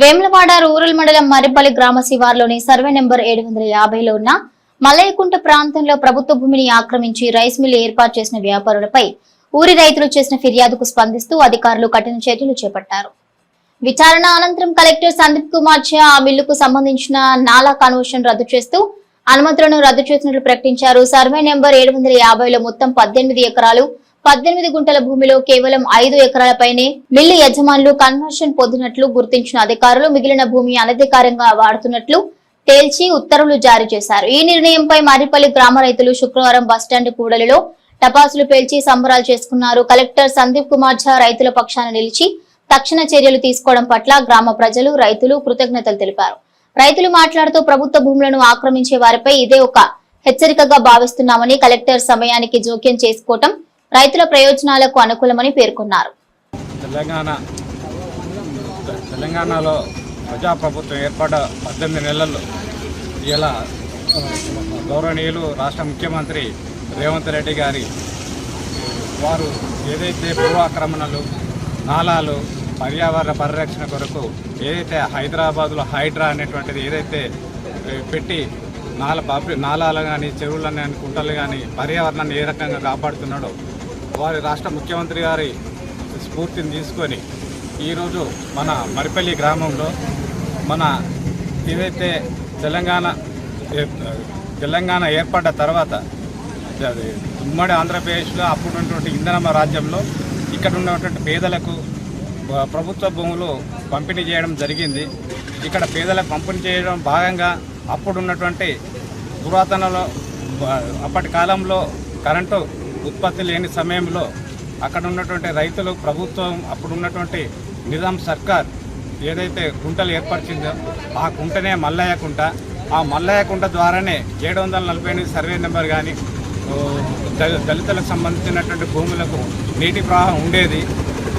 Vemulawada rural మండలం మరిపల్లి గ్రామ శివార్లోని survey number ఏడు వందల యాభైలో ఉన్న మలయకుంట ప్రాంతంలో ప్రభుత్వ భూమిని ఆక్రమించి రైస్ మిల్ ఏర్పాటు చేసిన వ్యాపారులపై ఊరి రైతులు చేసిన ఫిర్యాదుకు స్పందిస్తూ అధికారులు కఠిన చర్యలు చేపట్టారు. విచారణ అనంతరం కలెక్టర్ సందీప్ కుమార్ చే ఆ మిల్లుకు సంబంధించిన నాలా కన్వర్షన్ రద్దు చేస్తూ అనుమతులను రద్దు చేసినట్లు ప్రకటించారు. సర్వే నెంబర్ ఏడు వందల యాభైలో మొత్తం పద్దెనిమిది ఎకరాలు పద్దెనిమిది గుంటల భూమిలో కేవలం ఐదు ఎకరాలపైనే మిల్లు యజమానులు కన్వర్షన్ పొందినట్లు గుర్తించిన అధికారులు మిగిలిన భూమి అనధికారంగా వాడుతున్నట్లు తేల్చి ఉత్తర్వులు జారీ చేశారు. ఈ నిర్ణయంపై మారిపల్లి గ్రామ రైతులు శుక్రవారం బస్టాండ్ కూడలిలో టపాసులు పేల్చి సంబరాలు చేసుకున్నారు. కలెక్టర్ సందీప్ కుమార్ ఝా రైతుల పక్షాన నిలిచి తక్షణ చర్యలు తీసుకోవడం పట్ల గ్రామ ప్రజలు రైతులు కృతజ్ఞతలు తెలిపారు. రైతులు మాట్లాడుతూ ప్రభుత్వ భూములను ఆక్రమించే వారిపై ఇదే ఒక హెచ్చరికగా భావిస్తున్నామని కలెక్టర్ సమయానికి జోక్యం చేసుకోవటం రైతుల ప్రయోజనాలకు అనుకూలమని పేర్కొన్నారు. తెలంగాణ తెలంగాణలో ప్రజాప్రభుత్వం ఏర్పడ పద్దెనిమిది నెలల్లో ఇలా గౌరవనీయులు రాష్ట్ర ముఖ్యమంత్రి రేవంత్ రెడ్డి గారి వారు ఏదైతే భూ ఆక్రమణలు నాలాలు పర్యావరణ పరిరక్షణ కొరకు ఏదైతే హైదరాబాద్లో హైడ్రా అనేటువంటిది ఏదైతే పెట్టి నాల పబ్లి- నాలాలు కానీ చెరువులు కానీ కుంటలు కానీ పర్యావరణాన్ని ఏ రకంగా కాపాడుతున్నాడో వారి రాష్ట్ర ముఖ్యమంత్రి గారి స్ఫూర్తిని తీసుకొని ఈరోజు మన మరిపల్లి గ్రామంలో మన ఏదైతే తెలంగాణ తెలంగాణ ఏర్పడ్డ తర్వాత అది ఉమ్మడి ఆంధ్రప్రదేశ్లో అప్పుడు ఉన్నటువంటి ఇంధనమ రాజ్యంలో ఇక్కడ ఉన్నటువంటి పేదలకు ప్రభుత్వ భూములు పంపిణీ చేయడం జరిగింది. ఇక్కడ పేదలకు పంపిణీ చేయడం భాగంగా అప్పుడు ఉన్నటువంటి పురాతనలో అప్పటి కాలంలో కరెంటు ఉత్పత్తి లేని సమయంలో అక్కడ ఉన్నటువంటి రైతులు ప్రభుత్వం అప్పుడు ఉన్నటువంటి నిజాం సర్కార్ ఏదైతే కుంటలు ఏర్పరిచిందో ఆ కుంటనే మల్లయ్య కుంట ఆ మల్లయ్య కుంట ద్వారానే ఏడు వందల నలభై ఎనిమిది సర్వే నెంబర్ కానీ దళితులకు సంబంధించినటువంటి భూములకు నీటి ప్రవాహం ఉండేది.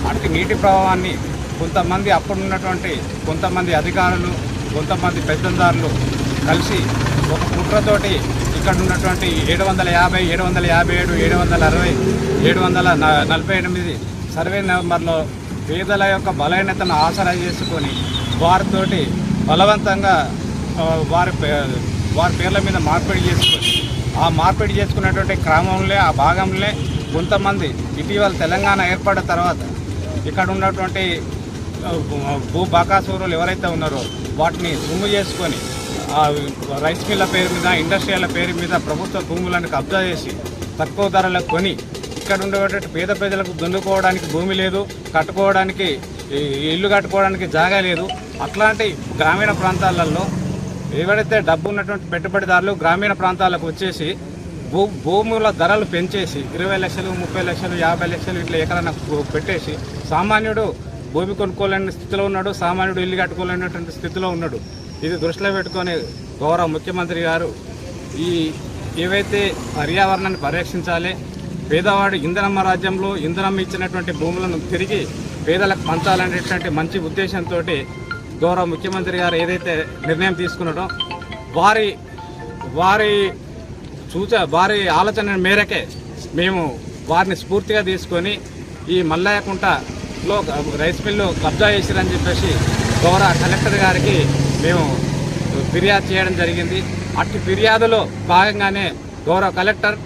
అంటే నీటి ప్రవాహాన్ని కొంతమంది అప్పుడున్నటువంటి కొంతమంది అధికారులు కొంతమంది పెద్దందారులు కలిసి ఒక కుట్రతోటి ఇక్కడ ఉన్నటువంటి ఏడు వందల యాభై ఏడు వందల యాభై ఏడు ఏడు వందల అరవై ఏడు వందల నలభై ఎనిమిది సర్వే నెంబర్లో పేదల యొక్క బలహీనతను ఆసరా చేసుకొని వారితోటి బలవంతంగా వారి వారి పేర్ల మీద మార్పిడి చేసుకొని ఆ మార్పిడి చేసుకున్నటువంటి క్రమంలో ఆ భాగంలో కొంతమంది ఇటీవల తెలంగాణ ఏర్పడిన తర్వాత ఇక్కడ ఉన్నటువంటి భూ బకాసూరులు ఎవరైతే ఉన్నారో వాటిని సొమ్ము చేసుకొని రైస్ మిల్ల పేరు మీద ఇండస్ట్రియల్ పేరు మీద ప్రభుత్వ భూములను కబ్జా చేసి తక్కువ ధరలకు కొని ఇక్కడ ఉండేటువంటి పేద ప్రజలకు దున్నుకోవడానికి భూమి లేదు కట్టుకోవడానికి ఈ ఇల్లు కట్టుకోవడానికి జాగా లేదు. అట్లాంటి గ్రామీణ ప్రాంతాలలో ఎవరైతే డబ్బు ఉన్నటువంటి పెట్టుబడిదారులు గ్రామీణ ప్రాంతాలకు వచ్చేసి భూ భూముల ధరలు పెంచేసి ఇరవై లక్షలు ముప్పై లక్షలు యాభై లక్షలు ఇట్లా ఎకరాన పెట్టేసి సామాన్యుడు భూమి కొనుక్కోలేని స్థితిలో ఉన్నాడు సామాన్యుడు ఇల్లు కట్టుకోలేనటువంటి స్థితిలో ఉన్నాడు. ఇది దృష్టిలో పెట్టుకొని గౌరవ ముఖ్యమంత్రి గారు ఈ ఏవైతే పర్యావరణాన్ని పరిరక్షించాలి పేదవాడు ఇంధనమ్మ రాజ్యంలో ఇంధనం ఇచ్చినటువంటి భూములను తిరిగి పేదలకు పంచాలనేటువంటి మంచి ఉద్దేశంతో గౌరవ ముఖ్యమంత్రి గారు ఏదైతే నిర్ణయం తీసుకున్నాడో వారి వారి సూచ వారి ఆలోచన మేరకే మేము వారిని స్ఫూర్తిగా తీసుకొని ఈ మల్లయ్యకుంటలో రైస్ మిల్లు కబ్జా చేసిరని చెప్పేసి గౌరవ కలెక్టర్ గారికి మేము ఫిర్యాదు చేయడం జరిగింది. అట్టి ఫిర్యాదులో భాగంగానే గౌరవ కలెక్టర్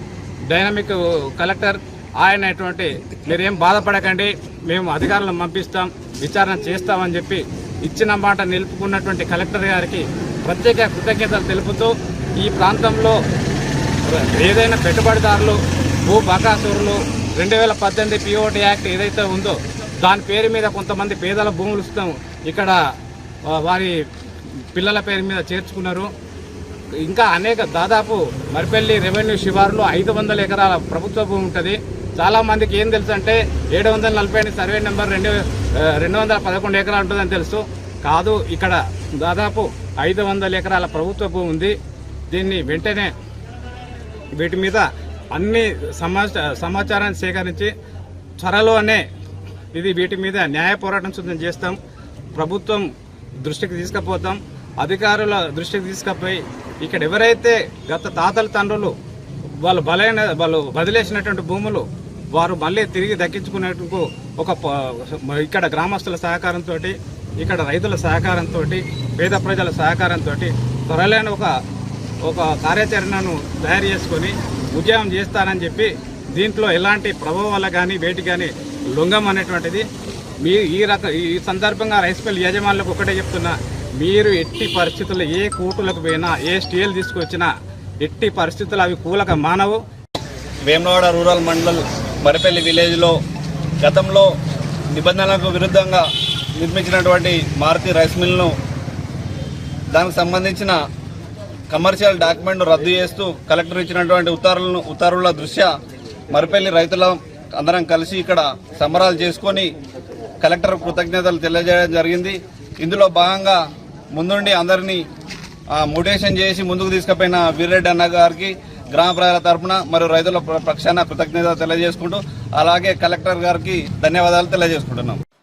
డైనమిక్ కలెక్టర్ ఆయనటువంటి మీరేం బాధపడకండి మేము అధికారులను పంపిస్తాం విచారణ చేస్తామని చెప్పి ఇచ్చిన మాట నిలుపుకున్నటువంటి కలెక్టర్ గారికి ప్రత్యేక కృతజ్ఞతలు తెలుపుతూ ఈ ప్రాంతంలో ఏదైనా పెట్టుబడిదారులు భూ బకాసురులు రెండు వేల పద్దెనిమిది పిఓటి యాక్ట్ ఏదైతే ఉందో దాని పేరు మీద కొంతమంది పేదల భూములు ఇక్కడ వారి పిల్లల పేరు మీద చేర్చుకున్నారు. ఇంకా అనేక దాదాపు మరిపల్లి రెవెన్యూ శివారులో ఐదు వందల ఎకరాల ప్రభుత్వ భూమి ఉంటుంది. చాలామందికి ఏం తెలుసు అంటే ఏడు వందల నలభై ఎనిమిది సర్వే నెంబర్ రెండు రెండు వందల పదకొండు ఎకరాలు ఉంటుందని తెలుసు. కాదు ఇక్కడ దాదాపు ఐదు వందల ఎకరాల ప్రభుత్వ భూమి ఉంది. దీన్ని వెంటనే వీటి మీద అన్ని సమాచారాన్ని సేకరించి త్వరలోనే ఇది వీటి మీద న్యాయ పోరాటం సిద్ధం చేస్తాం. ప్రభుత్వం దృష్టికి తీసుకుపోతాం. అధికారుల దృష్టికి తీసుకుపోయి ఇక్కడ ఎవరైతే గత తాతల తండ్రులు వాళ్ళు బలైన వాళ్ళు వదిలేసినటువంటి భూములు వారు మళ్ళీ తిరిగి దక్కించుకునేందుకు ఒక ఇక్కడ గ్రామస్తుల సహకారంతో ఇక్కడ రైతుల సహకారంతో పేద ప్రజల సహకారంతో త్వరలోనే ఒక ఒక కార్యాచరణను తయారు చేసుకొని ఉద్యమం చేస్తానని చెప్పి దీంట్లో ఎలాంటి ప్రభావాలు కానీ వేటి కానీ లొంగం అనేటువంటిది మీ ఈ రక ఈ సందర్భంగా రైస్ మిల్ యజమానులకు ఒకటే చెప్తున్నా. మీరు ఎట్టి పరిస్థితుల్లో ఏ కూటులకు పోయినా ఏ స్టీల్ తీసుకొచ్చినా ఎట్టి పరిస్థితులు అవి కూలక మానవు. వేమనవాడ రూరల్ మండల్ మరిపల్లి విలేజ్లో గతంలో నిబంధనలకు విరుద్ధంగా నిర్మించినటువంటి మారుతి రైస్ మిల్ను దానికి సంబంధించిన కమర్షియల్ డాక్యుమెంట్ రద్దు చేస్తూ కలెక్టర్ ఇచ్చినటువంటి ఉత్తర్వులను ఉత్తర్వుల దృష్ట్యా మరిపల్లి రైతుల అందరం కలిసి ఇక్కడ సంబరాలు చేసుకొని కలెక్టర్ కృతజ్ఞతలు తెలియజేయడం జరిగింది. ఇందులో భాగంగా ముందుండి అందరినీ మోటివేషన్ చేసి ముందుకు తీసుకుపోయిన వీర్రెడ్డి అన్న గారికి గ్రామ ప్రజల తరఫున మరియు రైతుల పక్షాన కృతజ్ఞత తెలియజేసుకుంటూ అలాగే కలెక్టర్ గారికి ధన్యవాదాలు తెలియజేసుకుంటున్నాం.